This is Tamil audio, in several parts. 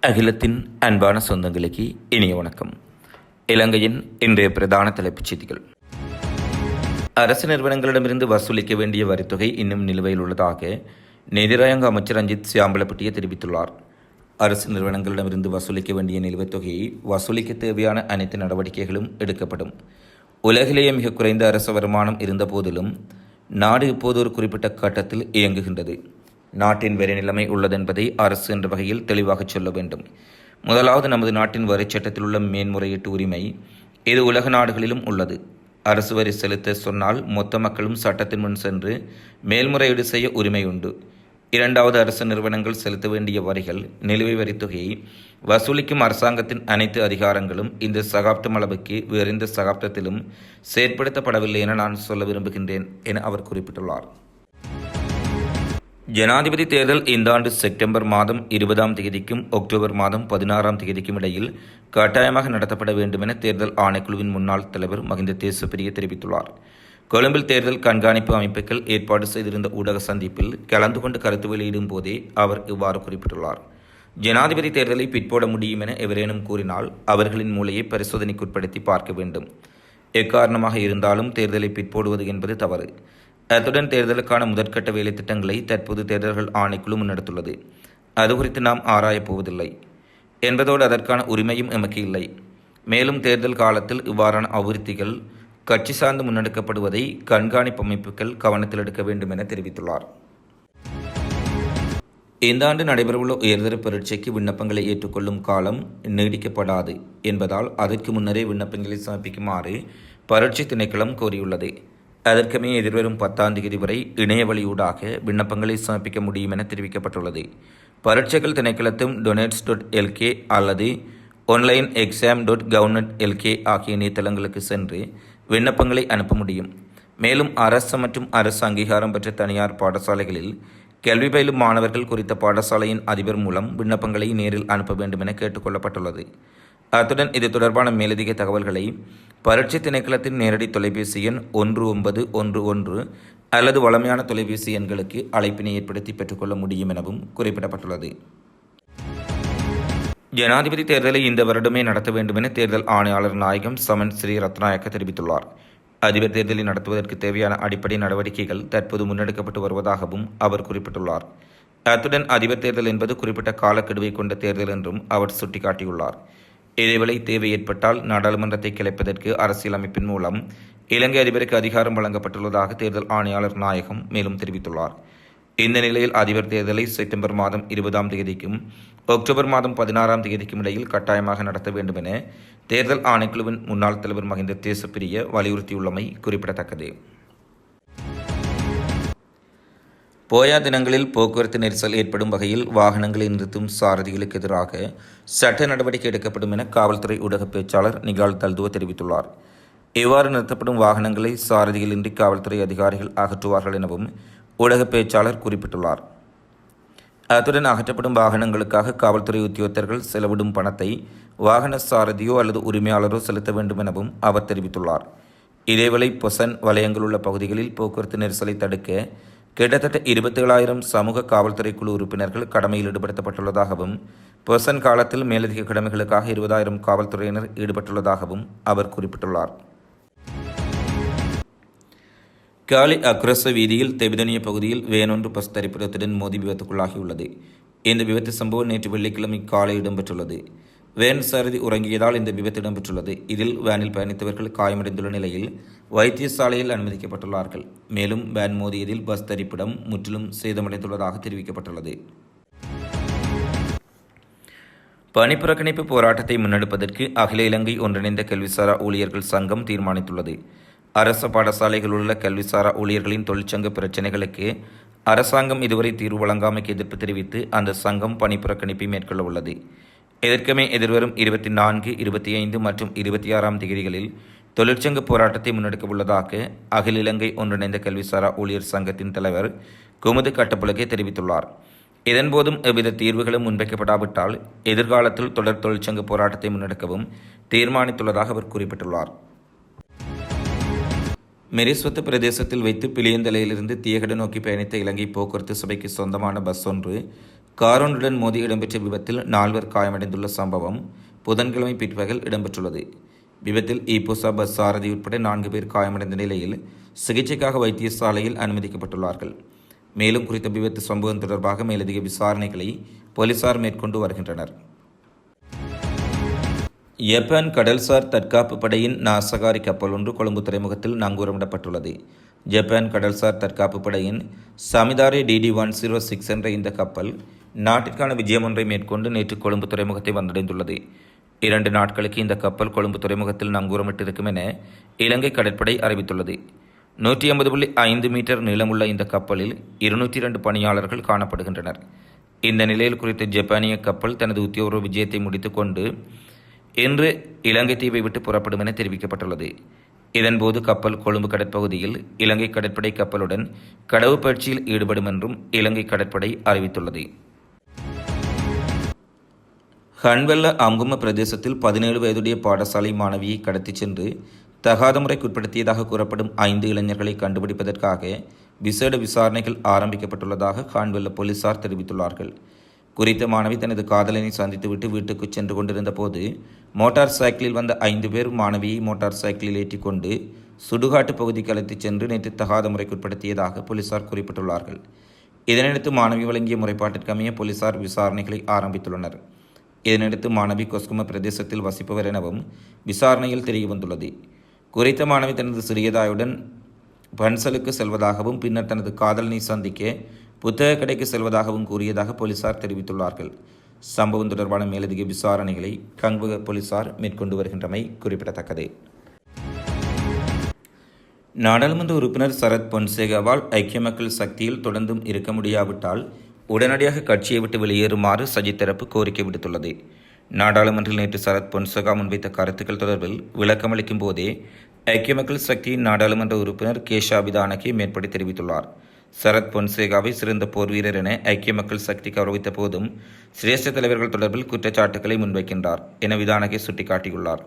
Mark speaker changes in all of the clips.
Speaker 1: அகிலத்தின் அன்பான சொந்தங்களுக்கு இனிய வணக்கம். இலங்கையின் இன்றைய பிரதான தலைப்புச் செய்திகள். அரசு நிறுவனங்களிடமிருந்து வசூலிக்க வேண்டிய வரித்தொகை இன்னும் நிலுவையில் உள்ளதாக நிதிராயங்க அமைச்சர் ரஞ்சித் சியாம்பலப்பட்டியை தெரிவித்துள்ளார். அரசு நிறுவனங்களிடமிருந்து வசூலிக்க வேண்டிய நிலுவைத் தொகையை வசூலிக்க தேவையான அனைத்து நடவடிக்கைகளும் எடுக்கப்படும். உலகிலேயே மிக குறைந்த அரசு வருமானம் இருந்த போதிலும் நாடு இப்போது ஒரு குறிப்பிட்ட கட்டத்தில் இயங்குகின்றது. நாட்டின் வேறு நிலைமை உள்ளதென்பதை அரசு என்ற வகையில் தெளிவாகச் சொல்ல வேண்டும். முதலாவது நமது நாட்டின் வரிச் சட்டத்தில் உள்ள மேன்முறையீட்டு உரிமை இது உலக நாடுகளிலும் உள்ளது. அரசு வரி செலுத்த சொன்னால் மொத்த மக்களும் சட்டத்தின் முன் சென்று மேல்முறையீடு செய்ய உரிமை உண்டு. இரண்டாவது அரசு நிறுவனங்கள் செலுத்த வேண்டிய வரிகள் நிலுவை வரி தொகையை வசூலிக்கும் அரசாங்கத்தின் அனைத்து அதிகாரங்களும் இந்த சகாப்தம் அளவுக்கு வேறெந்த சகாப்தத்திலும் செயற்படுத்தப்படவில்லை என நான் சொல்ல விரும்புகின்றேன் என அவர் குறிப்பிட்டுள்ளார். ஜனாதிபதி தேர்தல் இந்த ஆண்டு செப்டம்பர் மாதம் இருபதாம் தேதிக்கும் அக்டோபர் மாதம் பதினாறாம் தேதிக்கும் இடையில் கட்டாயமாக நடத்தப்பட வேண்டும் என தேர்தல் ஆணைக்குழுவின் முன்னாள் தலைவர் மகிந்த தேசப்பிரிய தெரிவித்துள்ளார். கொழும்பில் தேர்தல் கண்காணிப்பு அமைப்புகள் ஏற்பாடு செய்திருந்த ஊடக சந்திப்பில் கலந்து கொண்டு கருத்து வெளியிடும் போதே அவர் இவ்வாறு குறிப்பிட்டுள்ளார். ஜனாதிபதி தேர்தலை பிற்போட முடியும் என எவரேனும் கூறினால் அவர்களின் மூளையை பரிசோதனைக்குட்படுத்தி பார்க்க வேண்டும். எக்காரணமாக இருந்தாலும் தேர்தலை பிற்போடுவது என்பது தவறு. அத்துடன் தேர்தலுக்கான முதற்கட்ட வேலை திட்டங்களை தற்போது தேர்தல்கள் ஆணைக்குழு முன்னெடுத்துள்ளது. அது குறித்து நாம் ஆராயப் போவதில்லை. என்பதோடு அதற்கான உரிமையும் எமக்கு இல்லை. மேலும் தேர்தல் காலத்தில் இவ்வாறான அபிவிருத்திகள் கட்சி சார்ந்து முன்னெடுக்கப்படுவதை கண்காணிப்பு அமைப்புகள் கவனத்தில் எடுக்க வேண்டும் என தெரிவித்துள்ளார். இந்த ஆண்டு நடைபெறவுள்ள உயர்தர பரீட்சைக்கு விண்ணப்பங்களை ஏற்றுக்கொள்ளும் காலம் நீடிக்கப்படாது என்பதால் அதற்கு முன்னரே விண்ணப்பங்களை சமர்ப்பிக்குமாறு பரீட்சை திணைக்களம் கோரியுள்ளது. அதற்குமே எதிர்வரும் பத்தாம் தேதி வரை இணையவழியூடாக விண்ணப்பங்களை சமர்ப்பிக்க முடியும் என தெரிவிக்கப்பட்டுள்ளது. பரீட்சைகள் திணைக்களத்தும் டொனேட்ஸ் டாட் எல்கே அல்லது online exam dot government LK ஆகிய இணையதளங்களுக்கு சென்று விண்ணப்பங்களை அனுப்ப முடியும். மேலும் அரசு மற்றும் அரசு அங்கீகாரம் பெற்ற தனியார் பாடசாலைகளில் கல்வி பயிலும் மாணவர்கள் குறித்த பாடசாலையின் அதிபர் மூலம் விண்ணப்பங்களை நேரில் அனுப்ப வேண்டும் என கேட்டுக்கொள்ளப்பட்டுள்ளது அத்துடன் இது தொடர்பான மேலதிக தகவல்களை பரீட்சை திணைக்களத்தின் நேரடி தொலைபேசி எண் ஒன்று ஒன்பது ஒன்று ஒன்று அல்லது வளமையான தொலைபேசி எண்களுக்கு அழைப்பினை ஏற்படுத்தி பெற்றுக்கொள்ள முடியும் எனவும் குறிப்பிடப்பட்டுள்ளது. ஜனாதிபதி தேர்தலை இந்த வருடமே நடத்த வேண்டும் என தேர்தல் ஆணையாளர் நாயகம் சமன் ஸ்ரீ ரத்நாயக்க தெரிவித்துள்ளார். அதிபர் தேர்தலை நடத்துவதற்கு தேவையான அடிப்படை நடவடிக்கைகள் தற்போது முன்னெடுக்கப்பட்டு வருவதாகவும் அவர் குறிப்பிட்டுள்ளார். அத்துடன் அதிபர் தேர்தல் என்பது குறிப்பிட்ட காலக்கெடுவை கொண்ட தேர்தல் என்றும் அவர் சுட்டிக்காட்டியுள்ளார். இதேவேளை தேவை ஏற்பட்டால் நாடாளுமன்றத்தை கிளைப்பதற்கு அரசியலமைப்பின் மூலம் இலங்கை அதிபருக்கு அதிகாரம் வழங்கப்பட்டுள்ளதாக தேர்தல் ஆணையாளர் நாயகம் மேலும் தெரிவித்துள்ளார். இந்த நிலையில் அதிபர் தேர்தலை செப்டம்பர் மாதம் இருபதாம் தேதிக்கும் அக்டோபர் மாதம் பதினாறாம் தேதிக்கும் இடையில் கட்டாயமாக நடத்த வேண்டும் என தேர்தல் ஆணைக்குழுவின் முன்னாள் தலைவர் மகிந்த தேசப்பிரிய வலியுறுத்தியுள்ளமை குறிப்பிடத்தக்கது. போயா தினங்களில் போக்குவரத்து நெரிசல் ஏற்படும் வகையில் வாகனங்களை நிறுத்தும் சாரதிகளுக்கு எதிராக சட்ட நடவடிக்கை எடுக்கப்படும் என காவல்துறை ஊடக பேச்சாளர் நிகால் தல்துவ தெரிவித்துள்ளார். இவ்வாறு நிறுத்தப்படும் வாகனங்களை சாரதிகளின்றி காவல்துறை அதிகாரிகள் அகற்றுவார்கள் எனவும் ஊடக பேச்சாளர் குறிப்பிட்டுள்ளார். அத்துடன் அகற்றப்படும் வாகனங்களுக்காக காவல்துறை உத்தியோகத்தர்கள் செலவிடும் பணத்தை வாகன சாரதியோ அல்லது உரிமையாளரோ செலுத்த வேண்டும் எனவும் அவர் தெரிவித்துள்ளார். இதேவேளை பொசன் வலயங்கள் உள்ள பகுதிகளில் போக்குவரத்து நெரிசலை தடுக்க கிட்டத்தட்ட இருபத்தி ஏழாயிரம் சமூக காவல்துறை குழு உறுப்பினர்கள் கடமையில் ஈடுபடுத்தப்பட்டுள்ளதாகவும் பொசன் காலத்தில் மேலதிக கடமைகளுக்காக இருபதாயிரம் காவல்துறையினர் ஈடுபட்டுள்ளதாகவும் அவர் குறிப்பிட்டுள்ளார். காலி அக்ரஸ வீதியில் தெபிதனிய பகுதியில் வேனொன்று பஸ் தரிப்பிடத்துடன் மோதி விபத்துக்குள்ளாகியுள்ளது. இந்த விபத்து சம்பவம் நேற்று வெள்ளிக்கிழமை காலை இடம்பெற்றுள்ளது. வேன் சாரதி உறங்கியதால் இந்த விபத்து இடம்பெற்றுள்ளது. இதில் வேனில் பயணித்தவர்கள் காயமடைந்துள்ள நிலையில் வைத்தியசாலையில் அனுமதிக்கப்பட்டுள்ளார்கள். மேலும் வேன் மோதியதில் பஸ் தரிப்பிடம் முற்றிலும் சேதமடைந்துள்ளதாக தெரிவிக்கப்பட்டுள்ளது. பணிப்புறக்கணிப்பு போராட்டத்தை முன்னெடுப்பதற்கு அகில இலங்கை ஒன்றிணைந்த கல்விசாரா ஊழியர்கள் சங்கம் தீர்மானித்துள்ளது. அரச பாடசாலைகளில் உள்ள கல்விசாரா ஊழியர்களின் தொழிற்சங்க பிரச்சினைகளுக்கு அரசாங்கம் இதுவரை தீர்வு வழங்காமைக்கு எதிர்ப்பு தெரிவித்து அந்த சங்கம் பணிப்புறக்கணிப்பை மேற்கொள்ள உள்ளது. இதற்குமே எதிர்வரும் இருபத்தி நான்கு இருபத்தி ஐந்து மற்றும் இருபத்தி ஆறாம் தேதிகளில் தொழிற்சங்க போராட்டத்தை முன்னெடுக்க உள்ளதாக அகில இலங்கை ஒன்றிணைந்த கல்விசாரா ஊழியர் சங்கத்தின் தலைவர் குமுது கட்டப்புலகே தெரிவித்துள்ளார். இதன்போதும் எவ்வித தீர்வுகளும் முன்வைக்கப்படாவிட்டால் எதிர்காலத்தில் தொடர் தொழிற்சங்க போராட்டத்தை முன்னெடுக்கவும் தீர்மானித்துள்ளதாக அவர் குறிப்பிட்டுள்ளார். மெரிஸ்வத்து பிரதேசத்தில் வைத்து பிளியந்தலையிலிருந்து தீயகடு நோக்கி பயணித்த இலங்கை போக்குவரத்து சபைக்கு சொந்தமான பஸ் ஒன்று காரொன்றுடன் மோதி இடம்பெற்ற விபத்தில் நால்வர் காயமடைந்துள்ள சம்பவம் புதன்கிழமை பிற்பகல் இடம்பெற்றுள்ளது. விபத்தில் ஈப்போசா பஸ் சாரதி உட்பட நான்கு பேர் காயமடைந்த நிலையில் சிகிச்சைக்காக வைத்தியசாலையில் அனுமதிக்கப்பட்டுள்ளார்கள். மேலும் குறித்த விபத்து சம்பவம் தொடர்பாக மேலதிக விசாரணைகளை போலீசார் மேற்கொண்டு வருகின்றனர். ஜப்பான் கடல்சார் தற்காப்பு படையின் நாசகாரி கப்பல் ஒன்று கொழும்பு துறைமுகத்தில் நங்கூரமிடப்பட்டுள்ளது. ஜப்பான் கடல்சார் தற்காப்பு படையின் Samidare DD one zero six என்ற இந்த கப்பல் நாட்டிற்கான விஜயம் ஒன்றை மேற்கொண்டு நேற்று கொழும்பு துறைமுகத்தை வந்தடைந்துள்ளது. இரண்டு நாட்களுக்கு இந்த கப்பல் கொழும்பு துறைமுகத்தில் நங்கூரமிட்டிருக்கும் என இலங்கை கடற்படை அறிவித்துள்ளது. நூற்றி ஐம்பது புள்ளி ஐந்து மீட்டர் நீளமுள்ள இந்த கப்பலில் இருநூற்றி இரண்டு பணியாளர்கள் காணப்படுகின்றனர். இந்த நிலையில் குறித்த ஜப்பானிய கப்பல் தனது உத்தியோக விஜயத்தை முடித்துக்கொண்டு இன்று இலங்கை தீவை விட்டு புறப்படும் என தெரிவிக்கப்பட்டுள்ளது. இதன்போது கப்பல் கொழும்பு கடற்பகுதியில் இலங்கை கடற்படை கப்பலுடன் கடவு பயிற்சியில் ஈடுபடும் என்றும் இலங்கை கடற்படை அறிவித்துள்ளது. ஹன்வெல்ல அங்கும பிரதேசத்தில் பதினேழு வயதுடைய பாடசாலை மாணவியை கடத்திச் சென்று தகாத முறைக்குட்படுத்தியதாக கூறப்படும் ஐந்து இளைஞர்களை கண்டுபிடிப்பதற்காக விசேட விசாரணைகள் ஆரம்பிக்கப்பட்டுள்ளதாக ஹான்வெல்ல போலீசார் தெரிவித்துள்ளார்கள். குறித்த மாணவி தனது காதலனை சந்தித்துவிட்டு வீட்டுக்கு சென்று கொண்டிருந்த போது மோட்டார் சைக்கிளில் வந்த ஐந்து பேர் மாணவியை மோட்டார் சைக்கிளில் ஏற்றிக்கொண்டு சுடுகாட்டு பகுதிக்கு அழைத்துச் சென்று நேற்று தகாத முறைக்குட்படுத்தியதாக போலீசார் குறிப்பிட்டுள்ளார்கள். இதனையடுத்து மாணவி வழங்கிய முறைப்பாட்டிற்கமைய போலீசார் விசாரணைகளை ஆரம்பித்துள்ளனர். இதனையடுத்து மாணவி கொஸ்கும பிரதேசத்தில் வசிப்பவர் எனவும் விசாரணையில் தெரிய வந்துள்ளது குறித்த மாணவி தனது சிறியதாயுடன் பன்சலுக்கு செல்வதாகவும் பின்னர் தனது காதலனை சந்திக்க புத்தக கடைக்கு செல்வதாகவும் கூறியதாக போலீசார் தெரிவித்துள்ளார்கள். சம்பவம் தொடர்பான மேலதிக விசாரணைகளை கங்குவ போலீசார் மேற்கொண்டு வருகின்றமை குறிப்பிடத்தக்கது. நாடாளுமன்ற உறுப்பினர் சரத் பொன்சேகாவால் ஐக்கிய மக்கள் சக்தியில் தொடர்ந்தும் இருக்க முடியாவிட்டால் உடனடியாக கட்சியை விட்டு வெளியேறுமாறு சஜித் தரப்பு கோரிக்கை விடுத்துள்ளது. நாடாளுமன்றில் நேற்று சரத் பொன்சகா முன்வைத்த கருத்துக்கள் தொடர்பில் விளக்கமளிக்கும் போதே ஐக்கிய மக்கள் சக்தியின் நாடாளுமன்ற உறுப்பினர் கேஷாபிதானகி மேற்படி தெரிவித்துள்ளார். சரத் பொன்சேகாவை சிறந்த போர் வீரர் என ஐக்கிய மக்கள் சக்தி கௌரவித்த போதும் சிரேஷ்ட தலைவர்கள் தொடர்பில் குற்றச்சாட்டுகளை முன்வைக்கின்றார் என விதானகி சுட்டிக்காட்டியுள்ளார்.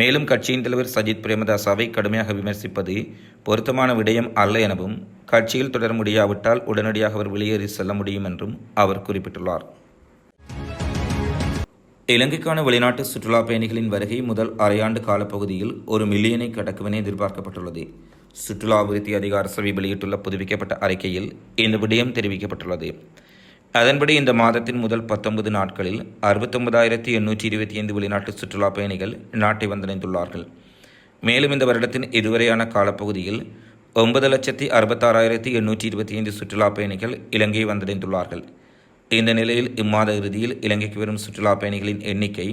Speaker 1: மேலும் கட்சியின் தலைவர் சஜித் பிரேமதாசாவை கடுமையாக விமர்சிப்பது பொருத்தமான விடயம் அல்ல எனவும் கட்சியில் தொடர முடியாவிட்டால் உடனடியாக அவர் வெளியேறி செல்ல முடியும் என்றும் அவர் குறிப்பிட்டுள்ளார். இலங்கைக்கான வெளிநாட்டு சுற்றுலா பயணிகளின் வருகை முதல் அரையாண்டு காலப்பகுதியில் ஒரு மில்லியனை கடக்கும் எதிர்பார்க்கப்பட்டுள்ளது. சுற்றுலா அபிவிருத்தி அதிகார சபை வெளியிட்டுள்ள புதுப்பிக்கப்பட்ட அறிக்கையில் இந்த விடயம் தெரிவிக்கப்பட்டுள்ளது. அதன்படி இந்த மாதத்தின் முதல் பத்தொன்பது நாட்களில் அறுபத்தொன்பதாயிரத்தி எண்ணூற்றி இருபத்தி ஐந்து வெளிநாட்டு சுற்றுலா பயணிகள் நாட்டை வந்தடைந்துள்ளார்கள். மேலும் இந்த வருடத்தின் இதுவரையான காலப்பகுதியில் ஒன்பது லட்சத்தி அறுபத்தாறாயிரத்தி எண்ணூற்றி இருபத்தி ஐந்து சுற்றுலா பயணிகள் இலங்கையை வந்தடைந்துள்ளார்கள். இந்த நிலையில் இம்மாத இறுதியில் இலங்கைக்கு வரும் சுற்றுலா பயணிகளின் எண்ணிக்கை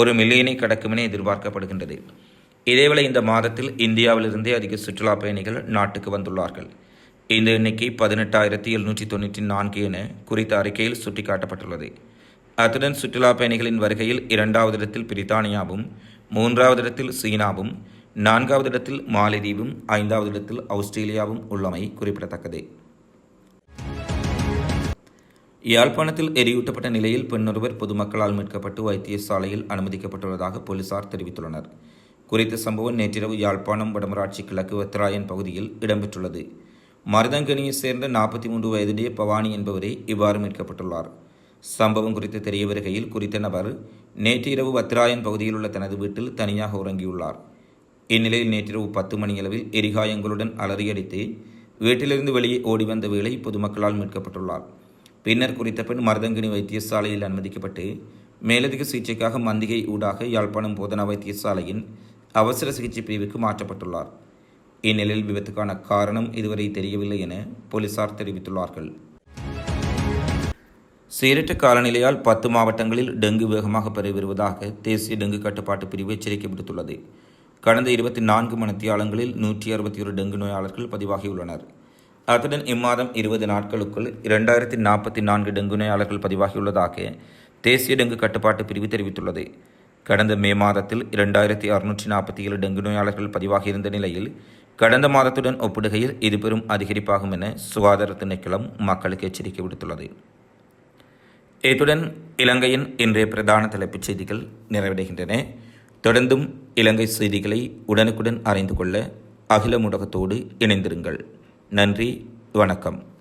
Speaker 1: ஒரு மில்லியனை கடக்கும் என எதிர்பார்க்கப்படுகின்றது. இதேவேளை இந்த மாதத்தில் இந்தியாவிலிருந்தே அதிக சுற்றுலா பயணிகள் நாட்டுக்கு வந்துள்ளார்கள். இந்த எண்ணிக்கை பதினெட்டாயிரத்தி எழுநூற்றி தொண்ணூற்றி நான்கு என குறித்த அறிக்கையில் சுட்டிக்காட்டப்பட்டுள்ளது. அத்துடன் சுற்றுலா பயணிகளின் வருகையில் இரண்டாவது இடத்தில் பிரித்தானியாவும் மூன்றாவது இடத்தில் சீனாவும் நான்காவது இடத்தில் மாலத்தீவும் ஐந்தாவது இடத்தில் ஆஸ்திரேலியாவும் உள்ளமை குறிப்பிடத்தக்கது. யாழ்ப்பாணத்தில் எரியூட்டப்பட்ட நிலையில் பெண்ணொருவர் பொதுமக்களால் மீட்கப்பட்டு வைத்தியசாலையில் அனுமதிக்கப்பட்டுள்ளதாக போலீசார் தெரிவித்துள்ளனர். குறித்த சம்பவம் நேற்றிரவு யாழ்ப்பாணம் வடமராட்சி கிழக்கு வத்திராயன் பகுதியில் இடம்பெற்றுள்ளது. மருதங்கனியை சேர்ந்த நாற்பத்தி மூன்று வயதுடைய பவானி என்பவரே இவ்வாறு மீட்கப்பட்டுள்ளார். சம்பவம் குறித்து தெரிய வருகையில் குறித்த நபர் நேற்றிரவு வத்ராயன் பகுதியில் உள்ள தனது வீட்டில் தனியாக உறங்கியுள்ளார். இந்நிலையில் நேற்றிரவு பத்து மணியளவில் எரிகாயங்களுடன் அலறியடித்து வீட்டிலிருந்து வெளியே ஓடி வந்த வேளை பொதுமக்களால் மீட்கப்பட்டுள்ளார். பின்னர் குறித்த பெண் மருதங்கனி வைத்தியசாலையில் அனுமதிக்கப்பட்டு மேலதிக சிகிச்சைக்காக மந்திகை ஊடாக யாழ்ப்பாணம் போதனா வைத்தியசாலையின் அவசர சிகிச்சை பிரிவுக்கு மாற்றப்பட்டுள்ளார். இந்நிலையில் விபத்துக்கான காரணம் இதுவரை தெரியவில்லை என போலீசார் தெரிவித்துள்ளார்கள். சீரற்ற காலநிலையால் பத்து மாவட்டங்களில் டெங்கு வேகமாக பரவி வருவதாக தேசிய டெங்கு கட்டுப்பாட்டு பிரிவு எச்சரிக்கை விடுத்துள்ளது. கடந்த இருபத்தி நான்கு மணித்தியாலங்களில் நூற்றி அறுபத்தி ஒரு டெங்கு நோயாளர்கள் பதிவாகியுள்ளனர். அத்துடன் இம்மாதம் இருபது நாட்களுக்குள் இரண்டாயிரத்தி நாற்பத்தி நான்கு டெங்கு நோயாளர்கள் பதிவாகியுள்ளதாக தேசிய டெங்கு கட்டுப்பாட்டு பிரிவு தெரிவித்துள்ளது. கடந்த மே மாதத்தில் இரண்டாயிரத்தி அறுநூற்றி நாற்பத்தி ஏழு டெங்கு நோயாளர்கள் பதிவாகியிருந்த நிலையில் கடந்த மாதத்துடன் ஒப்பிடுகையில் இது பெரும் அதிகரிப்பாகும் என சுகாதார திணைக்களம் மக்களுக்கு எச்சரிக்கை விடுத்துள்ளது. இத்துடன் இலங்கையின் இன்றைய பிரதான தலைப்புச் செய்திகள் நிறைவடைகின்றன. தொடர்ந்தும் இலங்கை செய்திகளை உடனுக்குடன் அறிந்து கொள்ள அகில ஊடகத்தோடு இணைந்திருங்கள். நன்றி வணக்கம்.